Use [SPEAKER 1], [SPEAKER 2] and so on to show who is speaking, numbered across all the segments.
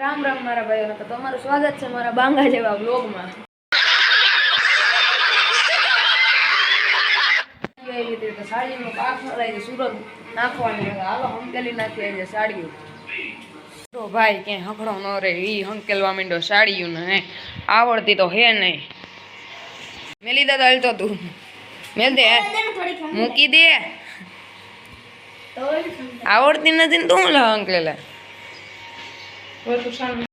[SPEAKER 1] રામ રામ મારા ભાઈઓ તો તમારું સ્વાગત છે મારા બાંગા જેવા બ્લોગમાં એવી તો સાડીનો પાક લઈને સુરત નાખવાની હાલો હંકેલી નાખી આવી સાડીઓ. તો ભાઈ ક્યાંય હકડો ન રહે એ હંકેલવા માંડ્યો સાડીયું ને આવડતી તો હે નહીં. મેલી દાદા હાલતો તું મેલ દે મૂકી દે. આવડતી નથી ને તું લા અંકલેલા આપણે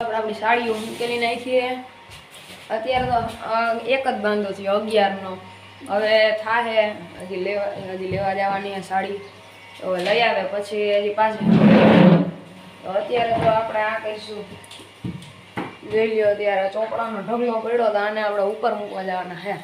[SPEAKER 1] આપણી સાડીઓ મૂકેલી નાખીએ અત્યારે તો એક જ બાંધો છે અગિયારનો. હવે થાહે, હજી લેવા હજી લેવા જવાની સાડી. તો લઈ આવે પછી હજી પાછી. તો અત્યારે તો આપણે આ કરીશું. લઈ લ્યો ત્યારે ચોપડાનો ઢગલો પડ્યો તો આને આપણે ઉપર મૂકવા જવાના હે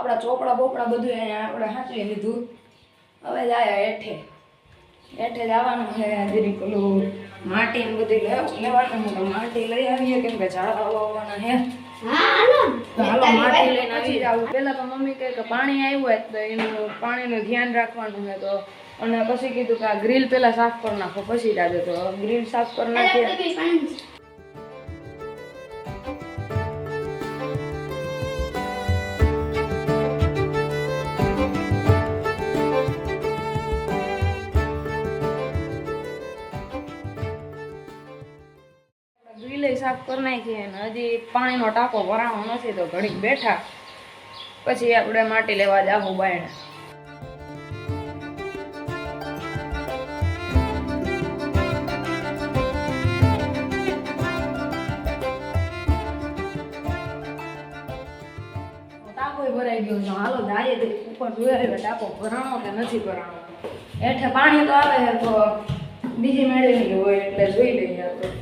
[SPEAKER 1] આપણા ચોપડા બોપડા બધું અહીંયા આપણે સાચવી લીધું. હવે જાય હેઠે. હેઠે જવાનું છે જરીક પેલું માટી ને બધું લે- લેવાનું મોટા માટી લઈ આવીએ કેમ કે ઝાડા આવવાના હે હાલો. માટી લઈને આવી જાવ પહેલા તો મમ્મી કહે કે પાણી આવ્યું હોય તો એનું પાણીનું ધ્યાન રાખવાનું છે. તો અને પછી કીધું કે આ ગ્રીલ પેલા સાફ કરી નાખો. પછી જાજો તો ગ્રીલ સાફ કરી નાખીએ. ગ્રીલે સાફ કરી નાખીએ અને હજી પાણીનો ટાંકો ભરાવો નથી તો ઘડીક બેઠા. પછી આપણે માટી લેવા જાવું બાયણે. ભરાઈ ગયો તો હાલો જાય તો ઉપર જોયા ટાંકો ભરાણો કે નથી ભરાણો? હેઠે પાણી તો આવે તો બીજી મેળવી હોય એટલે જોઈ લઈએ આપણે.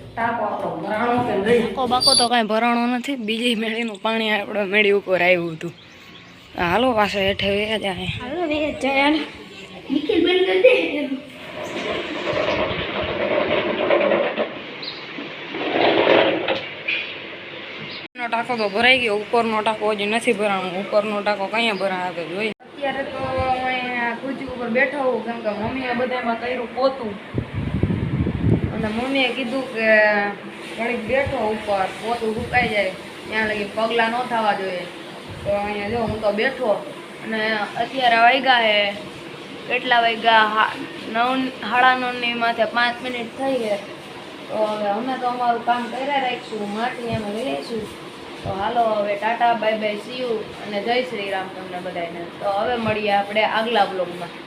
[SPEAKER 1] બાકો તો કાંઈ ભરાણો નથી. બીજી મેળીનું પાણી આપણે મેળી ઉપર આવ્યું હતું. હાલો પાસે હેઠે જાય.
[SPEAKER 2] હાલો
[SPEAKER 1] ટાંકો તો ભરાઈ ગયો. ઉપરનો ટાંકો હજી નથી ભરાણો. ઉપરનો ટાંકો કઈ ભરાય તો જોઈએ અત્યારે તો અહીંયા ખુરશી ઉપર બેઠો હોઉં. કેમ કે મમ્મીએ બધામાં કર્યું પોતું. અને મમ્મીએ કીધું કે ઘણી બેઠો ઉપર, પોતું સુકાઈ જાય. ત્યાં લગી પગલાં ન થવા જોઈએ. તો અહીંયા જો હું તો બેઠો. અને અત્યારે વાગ્યા હે. કેટલા વાગ્યા નવ, સાડા નવની માથે પાંચ મિનિટ થઈ છે તો હવે અમે તો અમારું કામ કર્યા રાખીશું. માટી અમે લઈ તો હાલો, હવે ટાટા બાય બાય સીયુ અને જય શ્રી રામ તમને બધાને. તો હવે મળીએ આપણે આગલા બ્લોગમાં